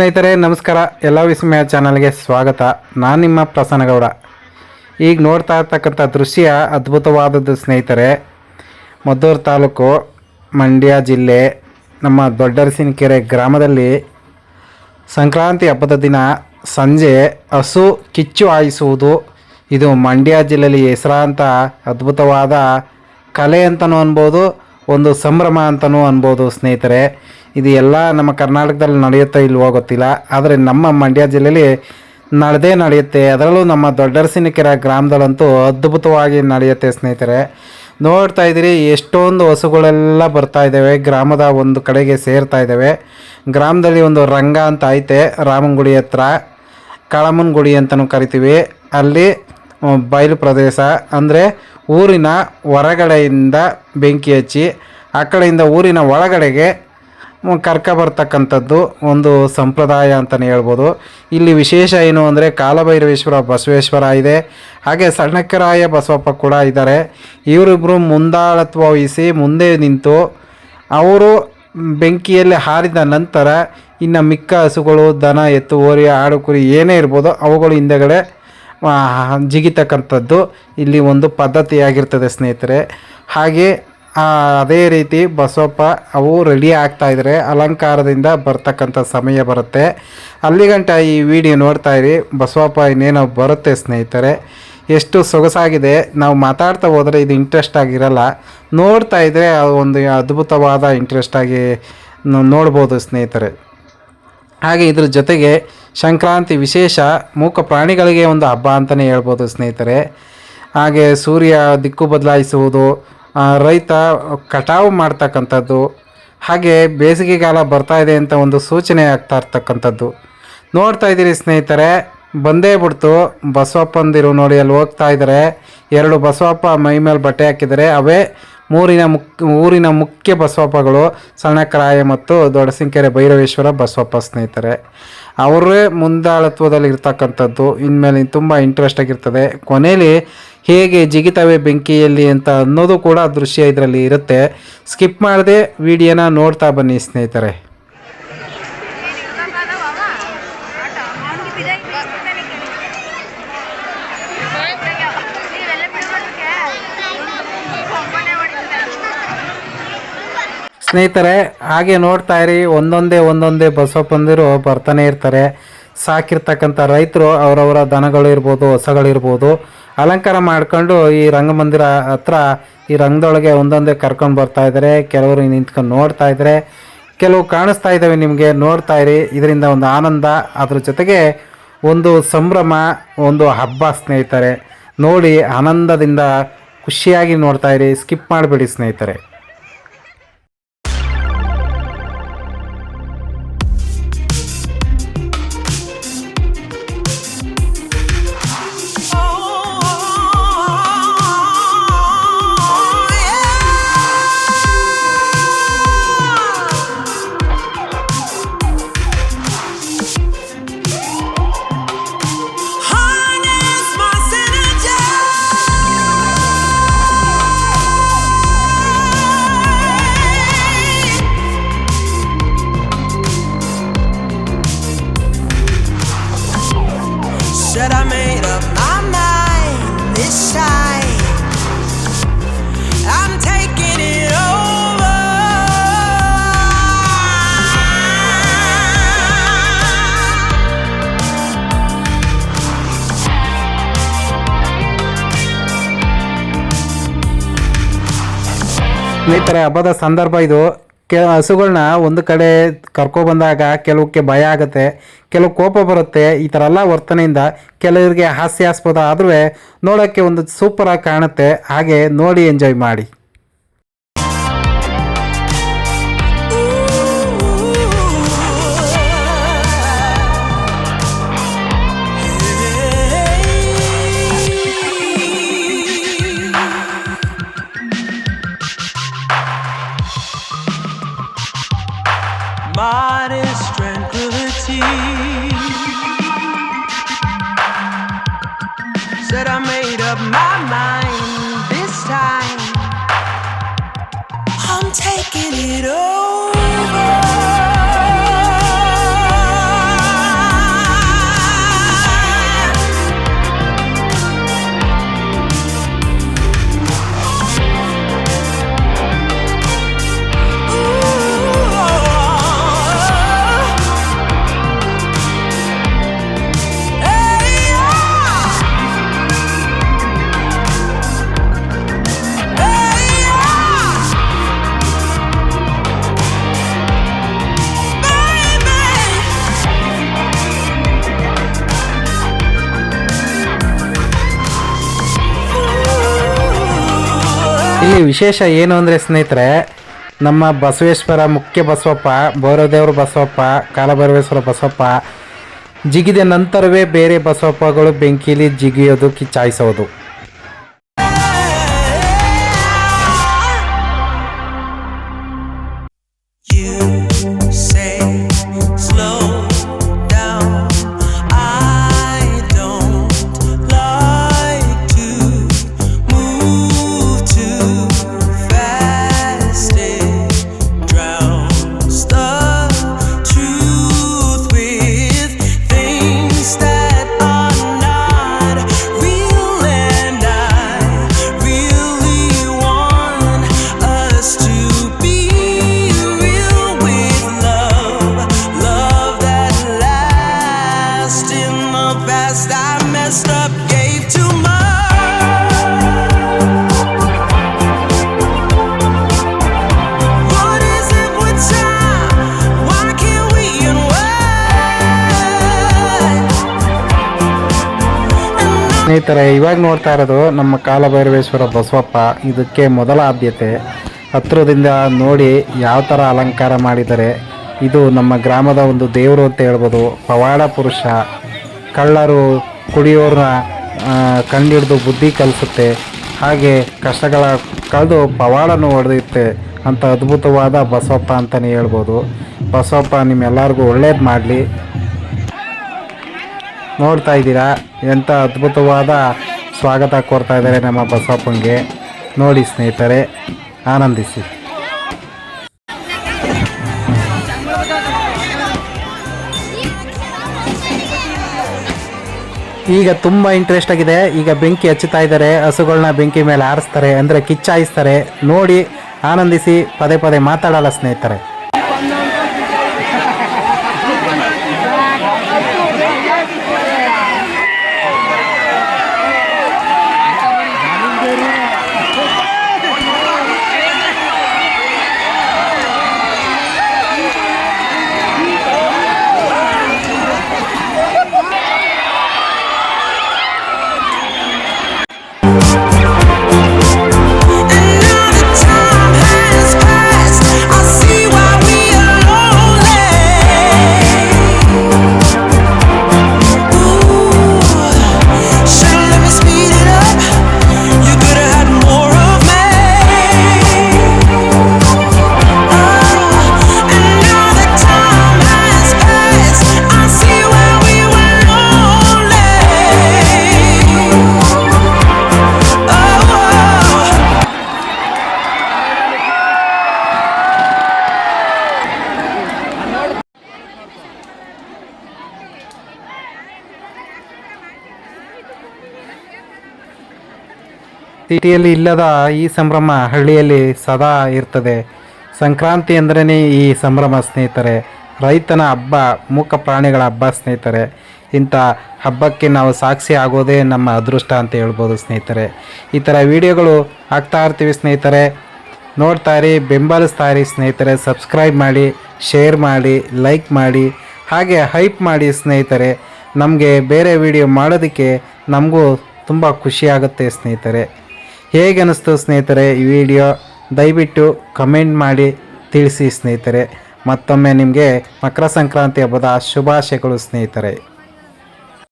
ಸ್ನೇಹಿತರೆ, ನಮಸ್ಕಾರ. ಎಲ್ಲ ವಿಸ್ಮಯ ಚಾನಲ್ಗೆ ಸ್ವಾಗತ. ನಾನು ನಿಮ್ಮ ಪ್ರಸನ್ನಗೌಡ. ಈಗ ನೋಡ್ತಾ ಇರ್ತಕ್ಕಂಥ ದೃಶ್ಯ ಅದ್ಭುತವಾದದ್ದು ಸ್ನೇಹಿತರೆ. ಮದ್ದೂರು ತಾಲೂಕು, ಮಂಡ್ಯ ಜಿಲ್ಲೆ, ನಮ್ಮ ದೊಡ್ಡರಸಿನಕೆರೆ ಗ್ರಾಮದಲ್ಲಿ ಸಂಕ್ರಾಂತಿ ಹಬ್ಬದ ದಿನ ಸಂಜೆ ಹಸು ಕಿಚ್ಚು ಹಾಯಿಸುವುದು ಇದು ಮಂಡ್ಯ ಜಿಲ್ಲೆಯಲ್ಲಿ ಹೆಸರಾಂತ ಅದ್ಭುತವಾದ ಕಲೆ ಅಂತಲೂ ಅನ್ಬೋದು, ಒಂದು ಸಂಭ್ರಮ ಅಂತಲೂ ಅನ್ಬೋದು ಸ್ನೇಹಿತರೆ. ಇದು ಎಲ್ಲ ನಮ್ಮ ಕರ್ನಾಟಕದಲ್ಲಿ ನಡೆಯುತ್ತೋ ಇಲ್ವೋ ಗೊತ್ತಿಲ್ಲ. ಆದರೆ ನಮ್ಮ ಮಂಡ್ಯ ಜಿಲ್ಲೆಯಲ್ಲಿ ನಡೆದೇ ನಡೆಯುತ್ತೆ. ಅದರಲ್ಲೂ ನಮ್ಮ ದೊಡ್ಡರಸಿನಕೆರೆ ಗ್ರಾಮದಲ್ಲಂತೂ ಅದ್ಭುತವಾಗಿ ನಡೆಯುತ್ತೆ ಸ್ನೇಹಿತರೆ. ನೋಡ್ತಾ ಇದ್ದೀರಿ, ಎಷ್ಟೊಂದು ಹಸುಗಳೆಲ್ಲ ಬರ್ತಾ ಇದ್ದಾವೆ. ಗ್ರಾಮದ ಒಂದು ಕಡೆಗೆ ಸೇರ್ತಾ ಇದ್ದಾವೆ. ಗ್ರಾಮದಲ್ಲಿ ಒಂದು ರಂಗ ಅಂತ ಐತೆ ರಾಮನಗುಡಿ ಹತ್ರ. ಕಾಳಮ್ಮನ ಗುಡಿ ಅಂತಲೂ ಕರಿತೀವಿ. ಅಲ್ಲಿ ಬಯಲು ಪ್ರದೇಶ. ಅಂದರೆ ಊರಿನ ಹೊರಗಡೆಯಿಂದ ಬೆಂಕಿ ಹಚ್ಚಿ, ಆ ಕಡೆಯಿಂದ ಊರಿನ ಒಳಗಡೆಗೆ ಕರ್ಕ ಬರ್ತಕ್ಕಂಥದ್ದು ಒಂದು ಸಂಪ್ರದಾಯ ಅಂತಲೇ ಹೇಳ್ಬೋದು. ಇಲ್ಲಿ ವಿಶೇಷ ಏನು ಅಂದರೆ ಕಾಲಭೈರವೇಶ್ವರ, ಬಸವೇಶ್ವರ ಇದೆ. ಹಾಗೆ ಸಣ್ಣಕ್ಕರಾಯ ಬಸವಪ್ಪ ಕೂಡ ಇದ್ದಾರೆ. ಇವರಿಬ್ಬರು ಮುಂದಾಳತ್ವ ವಹಿಸಿ ಮುಂದೆ ನಿಂತು ಅವರು ಬೆಂಕಿಯಲ್ಲಿ ಹಾರಿದ ನಂತರ ಇನ್ನು ಮಿಕ್ಕ ಹಸುಗಳು, ದನ, ಎತ್ತು ಓರಿ ಆಡು, ಕುರಿ ಏನೇ ಇರ್ಬೋದು ಅವುಗಳು ಹಿಂದೆಗಡೆ ಜಿಗಿತಕ್ಕಂಥದ್ದು. ಇಲ್ಲಿ ಒಂದು ಪದ್ಧತಿಯಾಗಿರ್ತದೆ ಸ್ನೇಹಿತರೆ. ಹಾಗೆ ಅದೇ ರೀತಿ ಬಸವಪ್ಪ ಅವು ರೆಡಿ ಆಗ್ತಾ ಇದ್ರೆ ಅಲಂಕಾರದಿಂದ ಬರ್ತಕ್ಕಂಥ ಸಮಯ ಬರುತ್ತೆ. ಅಲ್ಲಿಗಂಟ ಈ ವಿಡಿಯೋ ನೋಡ್ತಾ ಇರಿ. ಬಸವಪ್ಪ ಇನ್ನೇನೋ ಬರುತ್ತೆ ಸ್ನೇಹಿತರೆ. ಎಷ್ಟು ಸೊಗಸಾಗಿದೆ. ನಾವು ಮಾತಾಡ್ತಾ ಹೋದರೆ ಇದು ಇಂಟ್ರೆಸ್ಟ್ ಆಗಿರಲ್ಲ. ನೋಡ್ತಾ ಇದ್ದರೆ ಒಂದು ಅದ್ಭುತವಾದ ಇಂಟ್ರೆಸ್ಟ್ ಆಗಿ ನಾವು ನೋಡ್ಬೋದು ಸ್ನೇಹಿತರೆ. ಹಾಗೆ ಇದ್ರ ಜೊತೆಗೆ ಸಂಕ್ರಾಂತಿ ವಿಶೇಷ ಮೂಕ ಪ್ರಾಣಿಗಳಿಗೆ ಒಂದು ಹಬ್ಬ ಅಂತಲೇ ಹೇಳ್ಬೋದು ಸ್ನೇಹಿತರೆ. ಹಾಗೆ ಸೂರ್ಯ ದಿಕ್ಕು ಬದಲಾಯಿಸುವುದು ರೈತ ಕಟಾವು ಮಾಡ್ತಕ್ಕಂಥದ್ದು, ಹಾಗೆ ಬೇಸಿಗೆಗಾಲ ಬರ್ತಾ ಇದೆ ಅಂತ ಒಂದು ಸೂಚನೆ ಆಗ್ತಾ ಇರ್ತಕ್ಕಂಥದ್ದು. ನೋಡ್ತಾ ಇದ್ದೀರಿ ಸ್ನೇಹಿತರೆ, ಬಂದೇ ಬಿಡ್ತು. ಬಸವಪ್ಪಂದಿರು ನೋಡಿ ಅಲ್ಲಿ ಹೋಗ್ತಾ ಇದ್ದಾರೆ. ಎರಡು ಬಸವಪ್ಪ ಮೈ ಮೇಲೆ ಬಟ್ಟೆ ಹಾಕಿದರೆ ಅವೇ ಮೂರಿನ ಮುಕ್, ಊರಿನ ಮುಖ್ಯ ಬಸವಪ್ಪಗಳು ಸಣ್ಣಕರಾಯ ಮತ್ತು ದೊಡ್ಡಸಿಂಕೆರೆ ಭೈರವೇಶ್ವರ ಬಸವಪ್ಪ ಸ್ನೇಹಿತರೆ. ಅವರೇ ಮುಂದಾಳತ್ವದಲ್ಲಿ ಇರ್ತಕ್ಕಂಥದ್ದು ಇನ್ಮೇಲೆ ತುಂಬ ಇಂಟ್ರೆಸ್ಟ್ ಆಗಿರ್ತದೆ. ಕೊನೆಯಲ್ಲಿ ಹೇಗೆ ಜಿಗಿತವೆ ಬೆಂಕಿಯಲ್ಲಿ ಅಂತ ಅನ್ನೋದು ಕೂಡ ದೃಶ್ಯ ಇದರಲ್ಲಿ ಇರುತ್ತೆ. ಸ್ಕಿಪ್ ಮಾಡದೆ ವಿಡಿಯೋನ ನೋಡ್ತಾ ಬನ್ನಿ ಸ್ನೇಹಿತರೆ. ಸ್ನೇಹಿತರೆ, ಹಾಗೆ ನೋಡ್ತಾ ಇರಿ, ಒಂದೊಂದೇ ಒಂದೊಂದೇ ಬಸವಪ್ಪಂದಿರು ಬರ್ತಾನೆ ಇರ್ತಾರೆ. ಸಾಕಿರ್ತಕ್ಕಂಥ ರೈತರು, ಅವರವರ ದನಗಳು ಇರ್ಬೋದು ಹೊಸಗಳಿರ್ಬೋದು ಅಲಂಕಾರ ಮಾಡ್ಕೊಂಡು ಈ ರಂಗಮಂದಿರ ಹತ್ರ, ಈ ರಂಗದೊಳಗೆ ಒಂದೊಂದೇ ಕರ್ಕೊಂಡು ಬರ್ತಾ ಇದ್ದಾರೆ. ಕೆಲವರು ನಿಂತ್ಕೊಂಡು ನೋಡ್ತಾ ಇದ್ದಾರೆ. ಕೆಲವು ಕಾಣಿಸ್ತಾ ಇದ್ದಾವೆ ನಿಮಗೆ, ನೋಡ್ತಾ ಇರಿ. ಇದರಿಂದ ಒಂದು ಆನಂದ, ಅದ್ರ ಜೊತೆಗೆ ಒಂದು ಸಂಭ್ರಮ, ಒಂದು ಹಬ್ಬ ಸ್ನೇಹಿತರೆ. ನೋಡಿ, ಆನಂದದಿಂದ ಖುಷಿಯಾಗಿ ನೋಡ್ತಾ ಇರಿ. ಸ್ಕಿಪ್ ಮಾಡಬೇಡಿ ಸ್ನೇಹಿತರೆ. ಸ್ನೇಹಿತರೆ, ಹಬ್ಬದ ಸಂದರ್ಭ ಇದು. ಕೆ ಹಸುಗಳನ್ನ ಒಂದು ಕಡೆ ಕರ್ಕೊಬಂದಾಗ ಕೆಲವಕ್ಕೆ ಭಯ ಆಗುತ್ತೆ, ಕೆಲವು ಕೋಪ ಬರುತ್ತೆ, ಈ ಥರ ಎಲ್ಲ ವರ್ತನೆಯಿಂದ ಕೆಲವರಿಗೆ ಹಾಸ್ಯಾಸ್ಪದ ಆದರೂ ನೋಡೋಕ್ಕೆ ಒಂದು ಸೂಪರಾಗಿ ಕಾಣುತ್ತೆ. ಹಾಗೆ ನೋಡಿ ಎಂಜಾಯ್ ಮಾಡಿ. ಇಲ್ಲಿ ವಿಶೇಷ ಏನು ಅಂದರೆ ಸ್ನೇಹಿತರೆ, ನಮ್ಮ ಬಸವೇಶ್ವರ, ಮುಖ್ಯ ಬಸವಪ್ಪ ಬೋರದೇವರು ಬಸವಪ್ಪ, ಕಾಲಭೈರವೇಶ್ವರ ಬಸವಪ್ಪ, ಜಿಗಿದ ನಂತರವೇ ಬೇರೆ ಬಸವಪ್ಪಗಳು ಬೆಂಕಿಲಿ ಜಿಗಿಯೋದು, ಕಿಚ್ಚಾಯಿಸೋದು. ಸ್ನೇಹಿತರೆ, ಇವಾಗ ನೋಡ್ತಾ ಇರೋದು ನಮ್ಮ ಕಾಲಭೈರವೇಶ್ವರ ಬಸವಪ್ಪ. ಇದಕ್ಕೆ ಮೊದಲ ಆದ್ಯತೆ. ಹತ್ರದಿಂದ ನೋಡಿ ಯಾವ ಥರ ಅಲಂಕಾರ ಮಾಡಿದ್ದಾರೆ ಇದು ನಮ್ಮ ಗ್ರಾಮದ ಒಂದು ದೇವರು ಅಂತ ಹೇಳ್ಬೋದು. ಪವಾಡ ಪುರುಷ. ಕಳ್ಳರು ಕುಡಿಯೋರನ್ನ ಕಂಡಿಡಿದು ಬುದ್ಧಿ ಕಲಿಸುತ್ತೆ. ಹಾಗೆ ಕಷ್ಟಗಳ ಕಳೆದು ಪವಾಡನ್ನು ಹೊಡೆಯುತ್ತೆ ಅಂತ ಅದ್ಭುತವಾದ ಬಸವಪ್ಪ ಅಂತಲೇ ಹೇಳ್ಬೋದು. ಬಸವಪ್ಪ, ನಿಮ್ಮೆಲ್ಲರಿಗೂ ಒಳ್ಳೇದು ಮಾಡಲಿ. ನೋಡ್ತಾ ಇದ್ದೀರಾ? ಎಂಥ ಅದ್ಭುತವಾದ ಸ್ವಾಗತ ಕೋರ್ತಾ ಇದ್ದಾರೆ ನಮ್ಮ ಬಸವಪ್ಪನಿಗೆ ನೋಡಿ ಸ್ನೇಹಿತರೆ, ಆನಂದಿಸಿ. ಈಗ ತುಂಬಾ ಇಂಟ್ರೆಸ್ಟ್ ಆಗಿದೆ. ಈಗ ಬೆಂಕಿ ಹಚ್ಚುತ್ತಾ ಇದ್ದಾರೆ. ಹಸುಗಳನ್ನ ಬೆಂಕಿ ಮೇಲೆ ಆರಿಸ್ತಾರೆ. ಅಂದ್ರೆ ಕಿಚ್ಚಾಯಿಸ್ತಾರೆ. ನೋಡಿ, ಆನಂದಿಸಿ ಪದೇ ಪದೇ ಮಾತಾಡಲ್ಲ ಸ್ನೇಹಿತರೆ. ಸಿಟಿಯಲ್ಲಿ ಇಲ್ಲದ ಈ ಸಂಭ್ರಮ ಹಳ್ಳಿಯಲ್ಲಿ ಸದಾ ಇರ್ತದೆ. ಸಂಕ್ರಾಂತಿ ಅಂದ್ರೇ ಈ ಸಂಭ್ರಮ ಸ್ನೇಹಿತರೆ. ರೈತನ ಹಬ್ಬ, ಮೂಕ ಪ್ರಾಣಿಗಳ ಹಬ್ಬ ಸ್ನೇಹಿತರೆ. ಇಂಥ ಹಬ್ಬಕ್ಕೆ ನಾವು ಸಾಕ್ಷಿ ಆಗೋದೇ ನಮ್ಮ ಅದೃಷ್ಟ ಅಂತ ಹೇಳ್ಬೋದು ಸ್ನೇಹಿತರೆ. ಈ ಥರ ವಿಡಿಯೋಗಳು ಆಗ್ತಾ ಇರ್ತೀವಿ ಸ್ನೇಹಿತರೆ. ನೋಡ್ತಾ ಇರಿ, ಬೆಂಬಲಿಸ್ತಾ ಇರಿ ಸ್ನೇಹಿತರೆ. ಸಬ್ಸ್ಕ್ರೈಬ್ ಮಾಡಿ, ಶೇರ್ ಮಾಡಿ, ಲೈಕ್ ಮಾಡಿ. ಹಾಗೆ ಹೈಪ್ ಮಾಡಿ ಸ್ನೇಹಿತರೆ. ನಮಗೆ ಬೇರೆ ವಿಡಿಯೋ ಮಾಡೋದಕ್ಕೆ ನಮಗೂ ತುಂಬ ಖುಷಿಯಾಗುತ್ತೆ ಸ್ನೇಹಿತರೆ. ಹೇಗೆ ಅನ್ನಿಸ್ತು ಸ್ನೇಹಿತರೆ ಈ ವಿಡಿಯೋ? ದಯವಿಟ್ಟು ಕಮೆಂಟ್ ಮಾಡಿ ತಿಳಿಸಿ ಸ್ನೇಹಿತರೆ. ಮತ್ತೊಮ್ಮೆ ನಿಮಗೆ ಮಕರ ಸಂಕ್ರಾಂತಿ ಹಬ್ಬದ ಶುಭಾಶಯಗಳು ಸ್ನೇಹಿತರೆ.